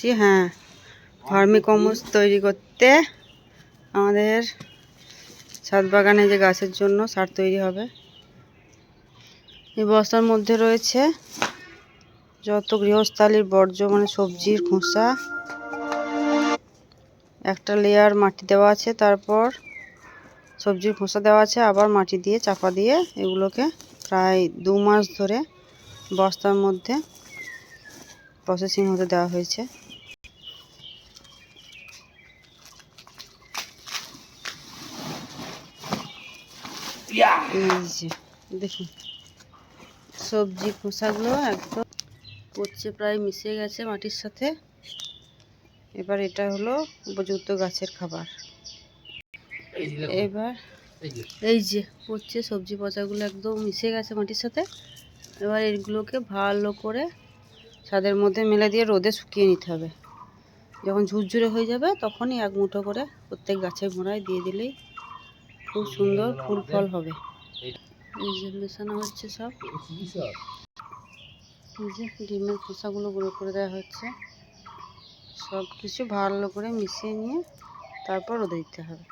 এসেছি হ্যাঁ। Vermi compost তৈরি করতে আমাদের ছাদ বাগানে যে গাছের জন্য সার তৈরি হবে। এই বস্তার মধ্যে রয়েছে যত গৃহস্থালির বর্জ্য মানে সবজির খোসা। একটা লেয়ার মাটি দেওয়া আছে, তারপর সবজির খোসা দেওয়া আছে, আবার মাটি দিয়ে চাপা দিয়ে এগুলোকে প্রায় দু মাস ধরে বস্তার মধ্যে প্রসেসিং হতে দেওয়া হয়েছে। দেখুন। সবজি খোসাগুলো একদম পচে প্রায় মিশে গেছে মাটির সাথে। এবার এটা হলো উপযুক্ত গাছের খাবার। এবার এই যে। পচছে সবজি পচাগুলো একদম মিশে গেছে মাটির সাথে। এবার এগুলোকে ভালো করে ছাদের মধ্যে মেলে দিয়ে রোদে শুকিয়ে নিতে হবে। যখন ঝুরঝুরে হয়ে যাবে তখনই এক মুঠো করে প্রত্যেক গাছের গোড়ায় দিয়ে দিলেই খুব সুন্দর ফুল ফল হবে। এই যে মেশানো হচ্ছে সব। এই যে ডিমের খোসাগুলো গুঁড়ো করে দেওয়া হচ্ছে। সব কিছু ভালো করে মিশিয়ে নিয়ে তারপর রোদে দিতে হবে।